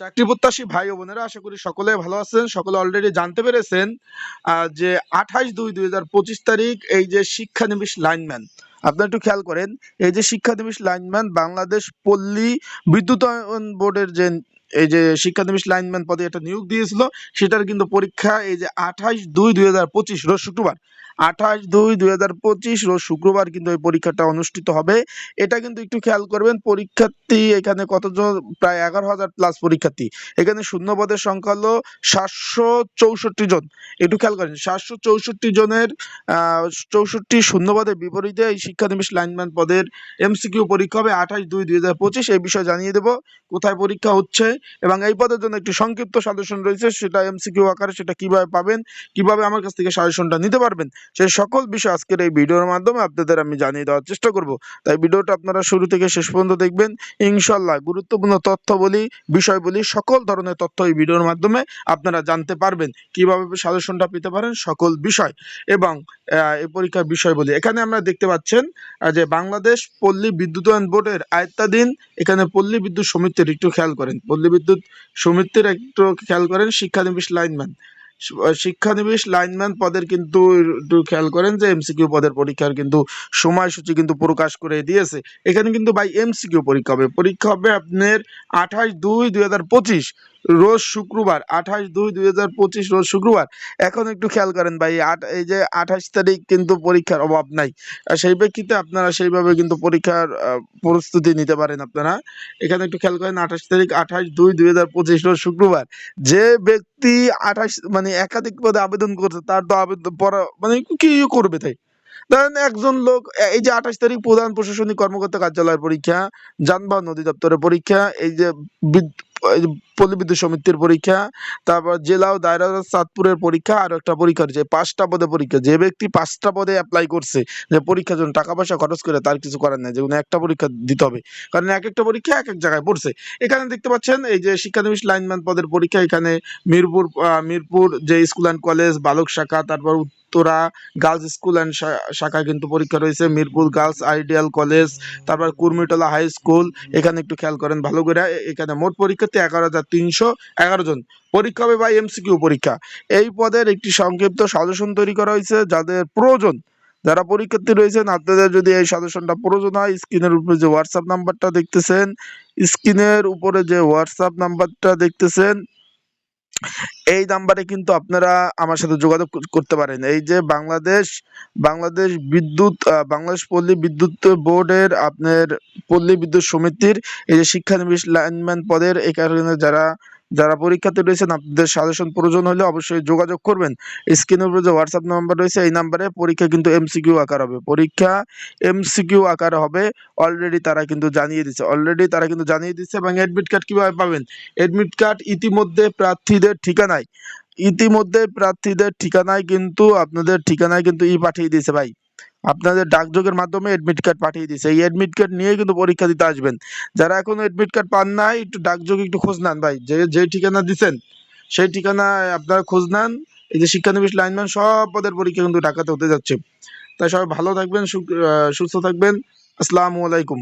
চাকরি প্রত্যাশী ভাই ও বোনেরা, আশা করি সকলে ভালো আছেন, সকলে অলরেডি জানতে পেরেছেন যে আঠাশ দুই দুই হাজার পঁচিশ তারিখ এই যে শিক্ষানবিশ লাইনম্যান আপনারা একটু খেয়াল করেন, এই যে শিক্ষানবিশ লাইনম্যান বাংলাদেশ পল্লী বিদ্যুতায়ন বোর্ডের যে এই যে শিক্ষানবিশ লাইনম্যান পদে একটা নিয়োগ দিয়েছিল, সেটার কিন্তু পরীক্ষা এই যে আঠাশ দুই দুই হাজার পঁচিশ রোজ শুক্রবার। আঠাশ দুই দুই হাজার পঁচিশ রোজ শুক্রবার কিন্তু এই পরীক্ষাটা অনুষ্ঠিত হবে। এটা কিন্তু একটু খেয়াল করবেন, পরীক্ষার্থী এখানে কতজন? প্রায় এগারো হাজার প্লাস পরীক্ষার্থী। এখানে শূন্য পদের সংখ্যা হলো সাতশো চৌষট্টি জন। একটু খেয়াল করেন, সাতশো চৌষট্টি জনের চৌষট্টি শূন্য পদের বিপরীতে এই শিক্ষানবিশ লাইনম্যান পদের এমসিকিউ পরীক্ষা হবে আঠাশ দুই দুই হাজার পঁচিশ। এই বিষয়ে জানিয়ে দেবো, কোথায় পরীক্ষা হচ্ছে? এবং এই পদের জন্য একটি সংক্ষিপ্ত সাজেশন রয়েছে, সেটা এমসিকিউ আকারে সেটা কীভাবে পাবেন, কীভাবে আমার কাছ থেকে সাজেশনটা নিতে পারবেন, সেই সকল বিষয় আজকের এই ভিডিওর মাধ্যমে আপনাদের আমি জানিয়ে দেওয়ার চেষ্টা করব। তাই ভিডিওটা আপনারা শুরু থেকে শেষ পর্যন্ত দেখবেন। ইনশাল্লাহ গুরুত্বপূর্ণ তথ্য বলি বিষয় বলি সকল ধরনের তথ্য এই ভিডিওর মাধ্যমে আপনারা জানতে পারবেন, কীভাবে সাজেশনটা পেতে পারেন, সকল বিষয়। এবং এই পরীক্ষার বিষয় বলি এখানে আমরা দেখতে পাচ্ছেন যে বাংলাদেশ পল্লী বিদ্যুতায়ন বোর্ডের আয়ত্তাধীন, এখানে পল্লী বিদ্যুৎ সমিতির একটু খেয়াল করেন, পল্লী বিদ্যুৎ সমিতির একটু খেয়াল করেন, শিক্ষানবিশ লাইনম্যান। শিক্ষানবিশ লাইনম্যান পদের কিন্তু একটু খেয়াল করেন যে এমসিকিউ পদের পরীক্ষার কিন্তু সময়সূচি কিন্তু প্রকাশ করে দিয়েছে। এখানে কিন্তু ভাই এমসিকিউ পরীক্ষা হবে। পরীক্ষা হবে আপনার আঠাশ দুই দুই হাজার পঁচিশ। রোজ শুক্রবার, আঠাশ দুই দুই হাজার পঁচিশ রোজ শুক্রবার। এখন একটু খেয়াল করেন ভাই, আট, এই যে আঠাশ তারিখ কিন্তু পরীক্ষার অভাব নাই। আর সেই প্রেক্ষিতে আপনারা সেইভাবে কিন্তু পরীক্ষার প্রস্তুতি নিতে পারেন আপনারা। এখানে একটু খেয়াল করেন, আঠাশ তারিখ, আঠাশ দুই দুই হাজার পঁচিশ রোজ শুক্রবার। যে ব্যক্তি আঠাশ মানে একাধিক পদে আবেদন করছে, তার তো আবেদন পড়া মানে কি করবে তাই? ধরেন একজন লোক এই যে আঠাশ তারিখ প্রধান প্রশাসনিক কর্মকর্তা কার্যালয়ের পরীক্ষা, যানবাহন অধিদপ্তরের পরীক্ষা, এই যে পল্লী বিদ্যুৎ সমিতির পরীক্ষা, তারপর জেলা ও দায়রা চাঁদপুরের পরীক্ষা, আর একটা পরীক্ষা রয়েছে, পাঁচটা পদে পরীক্ষা। যে ব্যক্তি পাঁচটা পদে অ্যাপ্লাই করছে, যে পরীক্ষার জন্য টাকা পয়সা খরচ করে, তার কিছু করার নাই যেগুলো একটা পরীক্ষা দিতে হবে। কারণ এক একটা পরীক্ষা এক এক জায়গায় পড়ছে। এখানে দেখতে পাচ্ছেন, এই যে শিক্ষানবিশ লাইনম্যান পদের পরীক্ষা, এখানে মিরপুর মিরপুর যে স্কুল অ্যান্ড কলেজ বালক শাখা, তারপর উত্তরা গার্লস স্কুল অ্যান্ড শাখায় কিন্তু পরীক্ষা রয়েছে। মিরপুর গার্লস আইডিয়াল কলেজ তারপর কুর্মিটোলা হাই স্কুল এখানে একটু খেয়াল করেন ভালো করে। এখানে মোট পরীক্ষার্থী এগারো হাজার তিনশো এগারো জন। পরীক্ষা হবে বা এমসিকিউ পরীক্ষা। এই পদের একটি সংক্ষিপ্ত সাজেশন তৈরি করা হয়েছে যাদের প্রয়োজন। যারা পরীক্ষার্থী রয়েছেন, আপনাদের যদি এই সাজেশনটা প্রয়োজন হয়, স্ক্রিনের উপরে যে হোয়াটসঅ্যাপ নাম্বারটা দেখতেছেন, স্ক্রিনের উপরে যে হোয়াটসঅ্যাপ নাম্বারটা দেখতেছেন এই নাম্বারে কিন্তু আপনারা আমার সাথে যোগাযোগ করতে পারেন। এই যে বাংলাদেশ বাংলাদেশ বিদ্যুৎ বাংলাদেশ পল্লী বিদ্যুৎ বোর্ডের আপনার পল্লী বিদ্যুৎ সমিতির এই যে শিক্ষানবিশ লাইনম্যান পদের এই কারণে যারা যারা পরীক্ষাতে রয়েছেন, আপনাদের সাজেশন প্রয়োজন হলে অবশ্যই যোগাযোগ করবেন। স্ক্রিনের উপরে যে হোয়াটসঅ্যাপ নাম্বার রয়েছে, এই নাম্বারে পরীক্ষা কিন্তু এমসিকিউ আকার হবে। পরীক্ষা এমসিকিউ আকারে হবে অলরেডি তারা কিন্তু জানিয়ে দিচ্ছে। অলরেডি তারা কিন্তু জানিয়ে দিচ্ছে এবং অ্যাডমিট কার্ড কীভাবে পাবেন? এডমিট কার্ড ইতিমধ্যে প্রার্থীদের ঠিকানায়। ইতিমধ্যে প্রার্থীদের ঠিকানায় কিন্তু, আপনাদের ঠিকানায় কিন্তু ই পাঠিয়ে দিয়েছে ভাই। আপনাদের ডাকযোগের মাধ্যমে এডমিট কার্ড পাঠিয়ে দিয়েছে। এই এডমিট কার্ড নিয়ে কিন্তু পরীক্ষা দিতে আসবেন। যারা এখনও এডমিট কার্ড পান নাই, একটু ডাকযোগে একটু খোঁজ নেন ভাই। যে যে ঠিকানা দিচ্ছেন সেই ঠিকানায় আপনারা খোঁজ নেন। এই যে শিক্ষানবিশ লাইনম্যান সব পদের পরীক্ষা কিন্তু ঢাকাতে হতে যাচ্ছে। তাই সবাই ভালো থাকবেন সুস্থ থাকবেন। আসসালামু আলাইকুম।